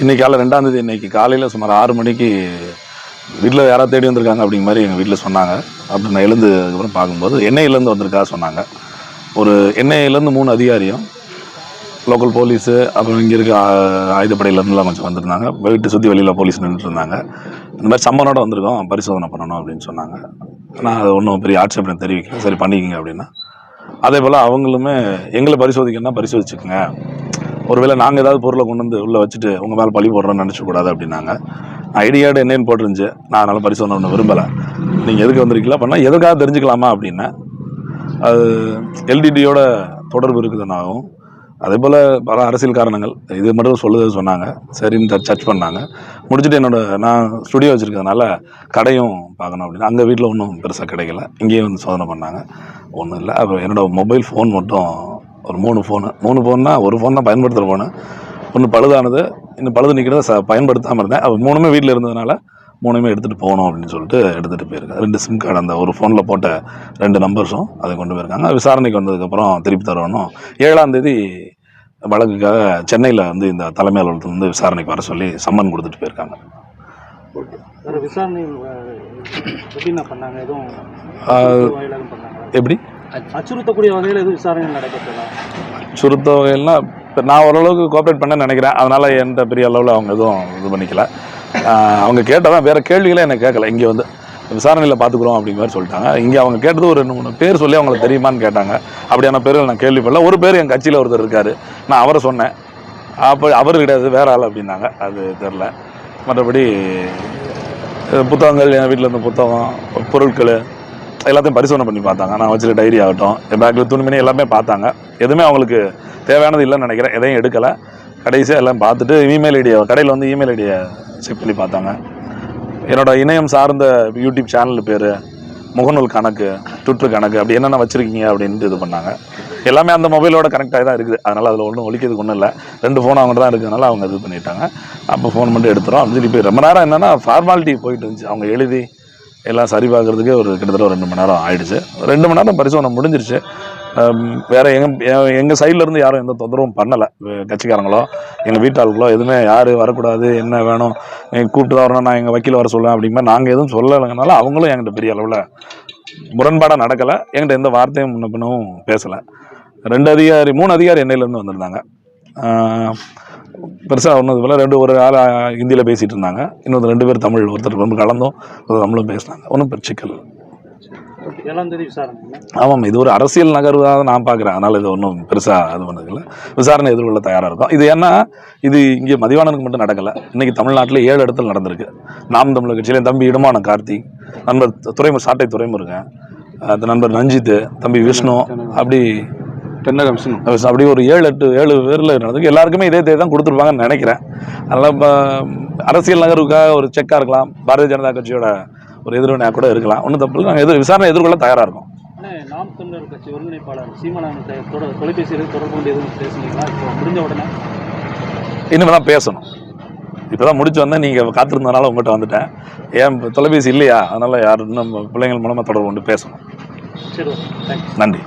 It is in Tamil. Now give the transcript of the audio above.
இன்றைக்கி காலை ரெண்டாம் தேதி இன்றைக்கி காலையில் சுமார் ஆறு மணிக்கு வீட்டில் யாராவது தேடி வந்திருக்காங்க அப்படிங்கிற மாதிரி எங்கள் வீட்டில் சொன்னாங்க. அப்படி நான் எழுந்து அதுக்கப்புறம் பார்க்கும்போது எண்ணெயிலேருந்து வந்திருக்கா சொன்னாங்க. ஒரு எண்ணெயிலேருந்து மூணு அதிகாரியும் லோக்கல் போலீஸு அப்புறம் இங்கே இருக்க ஆ- ஆயுதப்படையிலேருந்துலாம் கொஞ்சம் வந்திருந்தாங்க. வீட்டு சுற்றி வெளியில் போலீஸ் நின்றுட்டு இருந்தாங்க. இந்த மாதிரி சம்மனோட வந்திருக்கோம் பரிசோதனை பண்ணணும் அப்படின்னு சொன்னாங்க. நான் அது ஒன்றும் பெரிய ஆட்சேபனை தெரிவிக்கல. சரி பண்ணிக்கிங்க அப்படின்னா. அதே போல் அவங்களுமே எங்களை பரிசோதிக்கணும்னா பரிசோதிச்சுக்கோங்க. ஒருவேளை நாங்கள் ஏதாவது பொருளை கொண்டு வந்து உள்ளே வச்சுட்டு உங்கள் மேலே பழி போடுறோன்னு நினச்சக்கூடாது அப்படின்னாங்க. ஐடியாடு என்னன்னு போட்டிருந்துச்சு. நான் அதனால் பரிசோதனை ஒன்று விரும்பலை. நீங்கள் எதுக்கு வந்திருக்கீங்களா? பண்ணால் எதுக்காக தெரிஞ்சுக்கலாமா அப்படின்னா அது எல்டிடியோட தொடர்பு இருக்குதுன்னாவும் அதே போல் பல அரசியல் காரணங்கள் இது மட்டும் சொல்லுது சொன்னாங்க. சரின்னு சர்ச் பண்ணாங்க. முடிச்சுட்டு என்னோட நான் ஸ்டுடியோ வச்சுருக்கிறதுனால கடையும் பார்க்கணும் அப்படின்னு. அங்கே வீட்டில் ஒன்றும் பெருசாக கிடைக்கல. இங்கேயும் வந்து சோதனை பண்ணாங்க. ஒன்றும் இல்லை. அப்புறம் என்னோட மொபைல் ஃபோன் மட்டும் ஒரு மூணு ஃபோனு மூணு ஃபோன்னா ஒரு ஃபோன் தான் பயன்படுத்துகிற ஃபோனு ஒன்று பழுதானது இன்னும் பழுது நிற்கிறத ச பயன்படுத்தாமல் இருந்தேன். அப்போ மூணுமே வீட்டில் இருந்ததுனால மூணுமே எடுத்துகிட்டு போகணும் அப்படின்னு சொல்லிட்டு எடுத்துகிட்டு போயிருக்கேன் ரெண்டு சிம் கார்டு அந்த ஒரு ஃபோனில் போட்ட ரெண்டு நம்பர்ஸும் அதை கொண்டு போயிருக்காங்க. விசாரணைக்கு வந்ததுக்கப்புறம் திருப்பி தரணும். ஏழாம் தேதி வழக்குக்காக சென்னையில் வந்து இந்த தலைமை அலுவலகத்தில் வந்து விசாரணைக்கு வர சொல்லி சம்மன் கொடுத்துட்டு போயிருக்காங்க. எப்படி? அச்சுறுத்தக்கூடிய வகையில் எதுவும் விசாரணை நடைபெற்றதா? சுருத்த வகையெல்லாம் இப்போ நான் ஓரளவுக்கு கோஆப்ரேட் பண்ண நினைக்கிறேன். அதனால் என்கிட்ட பெரிய அளவில் அவங்க எதுவும் இது பண்ணிக்கல. அவங்க கேட்டதான் வேறு கேள்விகளே எனக்கு கேட்கல. இங்கே வந்து விசாரணையில் பார்த்துக்குறோம் அப்படிங்கிற மாதிரி சொல்லிட்டாங்க. இங்கே அவங்க கேட்டது ஒரு ரெண்டு மூணு பேர் சொல்லி அவங்களுக்கு தெரியுமான்னு கேட்டாங்க. அப்படியான பேர்கள் நான் கேள்விப்படல. ஒரு பேர் என் கட்சியில் ஒருத்தர் இருக்கார். நான் அவரை சொன்னேன். அப்போ அவர் கிடையாது வேற ஆள் அப்படின்னாங்க. அது தெரில மற்றபடி புத்தகங்கள் என் வீட்டில் இருந்த புத்தகம் பொருட்கள் எல்லாத்தையும் பரிசோதனை பண்ணி பார்த்தாங்க. நான் வச்சுட்டு டைரி ஆகட்டும் என் பேக்கில் துணிமணி எல்லாமே பார்த்தாங்க. எதுவுமே அவங்களுக்கு தேவையானது இல்லைன்னு நினைக்கிறேன். எதையும் எடுக்கலை. கடைசியாக எல்லாம் பார்த்துட்டு இமெயில் ஐடியை கடையில் வந்து இமெயில் ஐடியை செக் பண்ணி பார்த்தாங்க. என்னோட இணையம் சார்ந்த யூடியூப் சேனல் பேர் முகநூல் கணக்கு ட்விட்டர் கணக்கு அப்படி என்னென்ன வச்சுருக்கீங்க அப்படின்ட்டு இது பண்ணாங்க. எல்லாமே அந்த மொபைலோட கனெக்ட் ஆகி தான் இருக்குது. அதனால் அதில் ஒன்றும் ஒழிக்கிறதுக்கு ஒன்றும் இல்லை. ரெண்டு ஃபோன் அவங்க தான் இருக்கிறதுனால அவங்க இது பண்ணிட்டாங்க. அப்போ ஃபோன் மட்டும் எடுத்துகிறோம் அப்படின்னு சொல்லி போய் ரொம்ப நேரம் என்னென்னா ஃபார்மாலிட்டி போயிட்டு இருந்துச்சு. அவங்க எழுதி எல்லாம் சரி பார்க்குறதுக்கே ஒரு கிட்டத்தட்ட ஒரு ரெண்டு மணி நேரம் ஆயிடுச்சு. ரெண்டு மணி நேரம் பரிசோதனை முடிஞ்சிருச்சு. ஹம், வேற எங்க எங்கள் சைட்லேருந்து யாரும் எந்த தொந்தரவும் பண்ணலை. கட்சிக்காரங்களோ எங்கள் வீட்டாளுகளோ எதுவுமே யார் வரக்கூடாது என்ன வேணும் நீங்கள் கூப்பிட்டு தான் வரணும் நான் எங்கள் வக்கீல் வர சொல்லுவேன் அப்படிங்கிற நாங்கள் எதுவும் சொல்லலைங்கனால அவங்களும் என்கிட்ட பெரிய அளவில் முரண்பாடாக நடக்கலை. என்கிட்ட எந்த வார்த்தையும் முன்ன பின்னவும் பேசலை. ரெண்டு அதிகாரி மூணு அதிகாரி எண்ணெயிலேருந்து வந்திருந்தாங்க. பெருசாக ஒன்றும் போல ரெண்டு ஒரு ஆள் ஹிந்தியில் பேசிகிட்டு இருந்தாங்க. இன்னொரு ரெண்டு பேர் தமிழ் ஒருத்தர் ரொம்ப கலந்தும் ஒருத்தர் தமிழும் பேசினாங்க. ஒன்றும் பிரச்சிக்கல் ஆமாம் இது ஒரு அரசியல் நகர்வாக நான் பார்க்குறேன். அதனால் இது ஒன்றும் பெருசாக இது பண்ணதில்லை. விசாரணை எதிர்கொள்ள தயாராக இருக்கும். இது ஏன்னா இது இங்கே மதிவானனுக்கு மட்டும் நடக்கலை. இன்றைக்கி தமிழ்நாட்டில் ஏழு இடத்துல நடந்திருக்கு. நாம் தமிழர் கட்சியில தம்பி இடமான கார்த்திக் நண்பர் துறைமுர் சாட்டை துறைமுருகன் அந்த நண்பர் ரஞ்சித் தம்பி விஷ்ணு அப்படி தென்னகம் விஷ்ணு அப்படி ஒரு ஏழு எட்டு ஏழு பேரில் நடந்திருக்கு. எல்லாருக்குமே இதே தேதி தான் கொடுத்துருப்பாங்கன்னு நினைக்கிறேன். அதனால் அரசியல் நகர்வுக்காக ஒரு செக்காக இருக்கலாம். பாரதிய ஜனதா கட்சியோட ஒரு எதிர்வினையாக கூட இருக்கலாம். ஒன்றும் தப்பு இல்லை. நாங்கள் எதிர் விசாரணை எதிர்கொள்ள தயாராக இருக்கோம். நாம் தமிழர் கட்சி ஒருங்கிணைப்பாளர் சீமானந்த தொட தொலைபேசியில் தொடர்பு கொண்டு எதுவும் பேசுனீங்களா? இப்போ முடிஞ்ச உடனே. இனிமேல் தான் பேசணும். இப்போ தான் முடிச்சு வந்தேன். நீங்கள் காத்திருந்தனால உங்கள்கிட்ட வந்துட்டேன். ஏன் இப்ப தொலைபேசி இல்லையா? அதனால் யாரும் நம்ம பிள்ளைங்கள் மூலமாக தொடர்பு கொண்டு பேசணும். சரி ஓகே. தேங்க்ஸ் நன்றி.